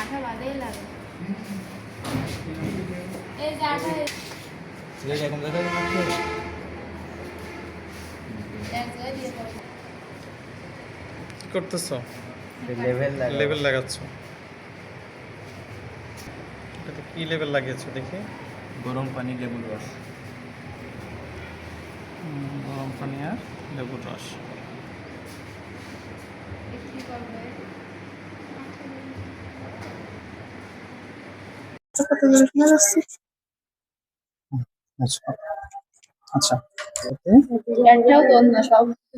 আঠা বাদেই লাগে এই যে আঠা এরকম দেখা যাচ্ছে এক জায়গায় দিয়ে দাও। কি করতেছো লেভেল লেভেল লাগাচ্ছ কি লেভেল লাগিয়েছো দেখি? গরম পানি লেবুর রস। গরম আর লেবুর রস। আচ্ছা। আচ্ছা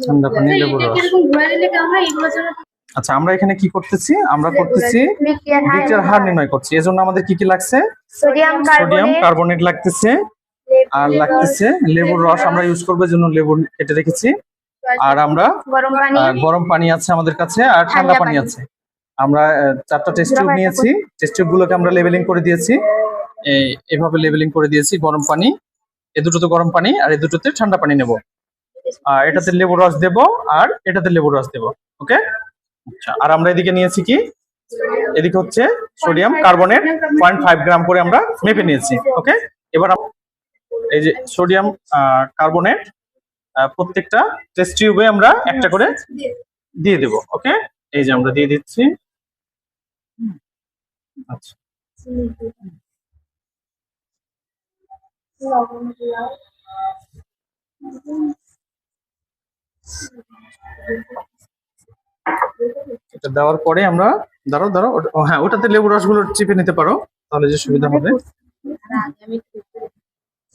ঠান্ডা পানি লেবুর রস। আমরা এখানে কি করতেছি? আমরা করতেছি বিক্রিয়ার হার নির্ণয়। করছি। এজন্য আমাদের কি কি লাগছে? সোডিয়াম কার্বনেট লাগতেছে। আর লাগতেছে লেবুর রস আমরা ইউজ করব জন্য লেবু কেটে রেখেছি। আর আমরা গরম পানি। আছে আমাদের কাছে আর ঠান্ডা পানি। আছে। আমরা চারটা টেস্ট টিউব নিয়েছি। টেস্ট টিউব গুলোকে আমরা লেবেলিং করে দিয়েছি। এভাবে লেবেলিং করে দিয়েছি গরম পানি। এ দুটোতে গরম পানি আর এ দুটোতে ঠান্ডা পানি নেব। আর এটাতে লেবুর রস দেব আর এটাতে লেবুর রস দেব ওকে? আচ্ছা আর আমরা এদিকে নিয়েছি কি? এদিকে হচ্ছে sodium carbonate point five gram করে আমরা মেপে নিয়েছি ওকে? এবার এই যে সোডিয়াম কার্বনেট প্রত্যেকটা টেস্ট টিউবে আমরা একটা করে দিয়ে দেব, ওকে? এই যে আমরা দিয়ে দিচ্ছি। আচ্ছা। এটা দেওয়ার পরে আমরা, দাঁড়াও দাঁড়াও হ্যাঁ ওটাতে লেবু রসগুলো চিপে নিতে পারো, তাহলে যে সুবিধা হবে।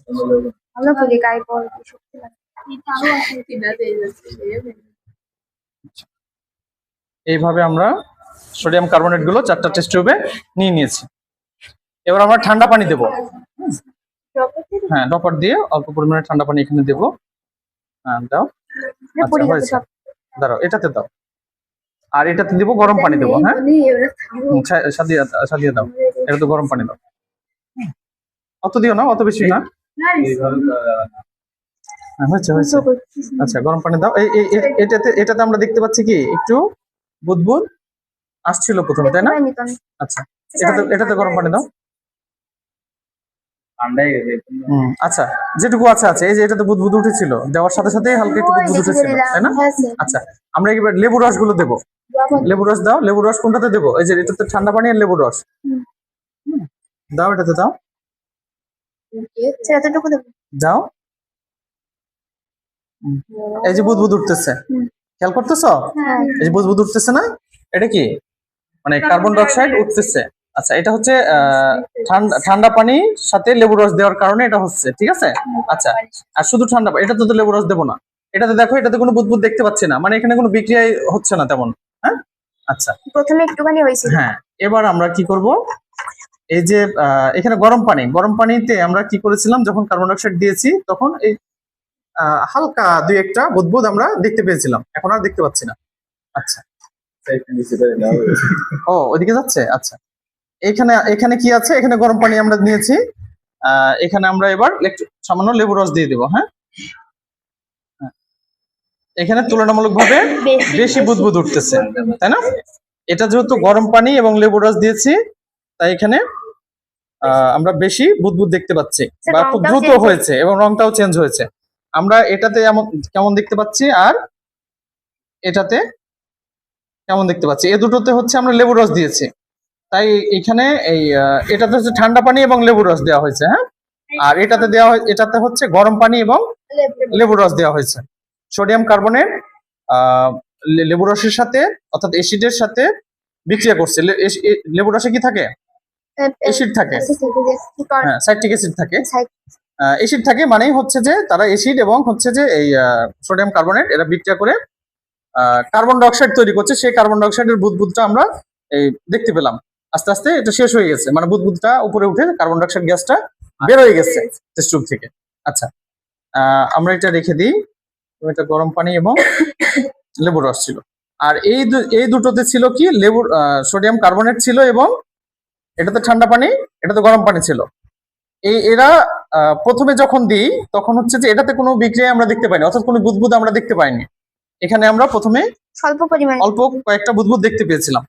আমরা এইভাবে আমরা সোডিয়াম কার্বনেটগুলো চারটা টেস্ট টিউবে নিয়ে নিয়েছি। এবার আমরা ঠান্ডা পানি দেব। হ্যাঁ ডপার দিয়ে অল্প পরিমাণে ঠান্ডা পানি এখানে দেবো। হ্যাঁ দাও। আচ্ছা হয়েছে। দাঁড়াও এটাতে দাও। আর এটাতে দিব গরম পানি দেবো হ্যাঁ? সা- সাদিয়ে সাদিয়ে দাও। এটা তো গরম পানি দাও। অত দিও না অত বেশি না। হ্যাঁ, হয়েছে হয়েছে। আচ্ছা গরম পানি দাও। এটাতে এটাতে আমরা দেখতে পাচ্ছি কি? একটু বুদবুদ আসছিল প্রথমে তাই না? আচ্ছা এটাতে এটাতে গরম পানি দাও। হুম আচ্ছা যেটুকু আছে আছে। এই যে এটাতে বুদবুদ উঠেছিল দেওয়ার সাথে সাথে হালকা একটু বুদবুদ উঠেছিল তাই না? আচ্ছা আমরা এবার লেবু রসগুলো দেবো লেবু রস দাও লেবু রস কোনটাতে দেবো? এই যে এটাতে ঠান্ডা পানি আর লেবু রস। হুম। দাও এটাতে দাও। এতটুকু যাও হুম। এই যে বুদবুদ উঠতেছে। খেয়াল করতেছো? হ্যাঁ। এই যে বুদবুদ উঠতেছে না? এটা কি? মানে কার্বন ডাইঅক্সাইড উঠতেছে। আচ্ছা এটা হচ্ছে ঠান্ডা ঠান্ডা পানির সাথে লেবু রস দেওয়ার কারণে এটা হচ্ছে ঠিক আছে? আচ্ছা আর শুধু ঠান্ডা পানি এটাতে তো লেবু রস দেবো না। এটাতে দেখো এটাতে কোনো বুদবুদ দেখতে পাচ্ছি না। মানে এখানে কোনো বিক্রিয়াই হচ্ছে না তেমন হ্যাঁ? আচ্ছা। প্রথমে একটুখানি হয়েছিল। হ্যাঁ এবার আমরা কি করব? এই যে আহ, এখানে গরম পানি গরম পানিতে আমরা কি করেছিলাম? যখন কার্বন ডাইঅক্সাইড দিয়েছি তখন এই হালকা দুই একটা বুদবুদ আমরা দেখতে পেয়েছিলাম। এখন আর দেখতে পাচ্ছি না। আচ্ছা। ও ওইদিকে যাচ্ছে? আচ্ছা। এখানে এখানে কি আছে? এখানে গরম পানি আমরা নিয়েছি। আহ, এখানে আমরা এবার সামান্য লেবু রস দিয়ে দেবো হ্যাঁ। এখানে তুলনামূলকভাবে বেশি বুদবুদ উঠতেছে তাই না? এটা যেহেতু গরম পানি এবং লেবু রস দিয়েছি তাই এখানে আমরা বেশি বুদবুদ দেখতে পাচ্ছি আচ্ছা, বা খুব দ্রুত হয়েছে এবং রংটাও চেঞ্জ হয়েছে। আমরা এটাতে কেমন দেখতে পাচ্ছি আর এটাতে কেমন দেখতে পাচ্ছি? এ দুটোতে হচ্ছে আমরা লেবু রস দিয়েছি। তাই এখানে এই এটাতে হচ্ছে ঠান্ডা পানি এবং লেবু রস দেওয়া হয়েছে হ্যাঁ? আর এটাতে দেওয়া হয় এটাতে হচ্ছে গরম পানি এবং লেবু রস। দেওয়া হয়েছে। সোডিয়াম কার্বনেট আহ, লেবু রসের সাথে অর্থাৎ এসিডের সাথে বিক্রিয়া করছে। লেবু রসে কি থাকে? অ্যাসিড থাকে। হ্যাঁ সাইট্রিক অ্যাসিড থাকে। অ্যাসিড থাকে মানেই হচ্ছে যে তারা অ্যাসিড এবং হচ্ছে যে এই সোডিয়াম কার্বনেট এরা বিক্রিয়া করে কার্বন ডাইঅক্সাইড তৈরি করছে। সেই কার্বন ডাইঅক্সাইডের বুদবুদটা আমরা এই দেখতে পেলাম। আস্তে আস্তে এটা শেষ হয়ে গেছে। মানে বুদবুদটা উপরে উঠে কার্বন ডাইঅক্সাইড গ্যাসটা বের হয়ে গেছে টেস্ট টিউব থেকে। আচ্ছা আহ, আমরা এটা রেখে দিই। এটা গরম পানি এবং লেবুর রস ছিল। আর এই এই দুটোতে ছিল কি? লেবুর সোডিয়াম কার্বনেট ছিল এবং এটাতে ঠান্ডা পানি এটা তো গরম পানি ছিল। এই এরা আহ, প্রথমে যখন দিই তখন হচ্ছে যে এটাতে কোনো বিক্রিয়া আমরা দেখতে পাইনি অর্থাৎ কোনো বুদবুদ আমরা দেখতে পাইনি। এখানে আমরা প্রথমে স্বল্প পরিমাণ। অল্প কয়েকটা বুদবুদ দেখতে পেয়েছিলাম।